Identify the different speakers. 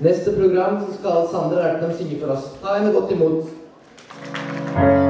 Speaker 1: Neste program så skal Sander Ertnem synge for oss. Ta henne godt imot.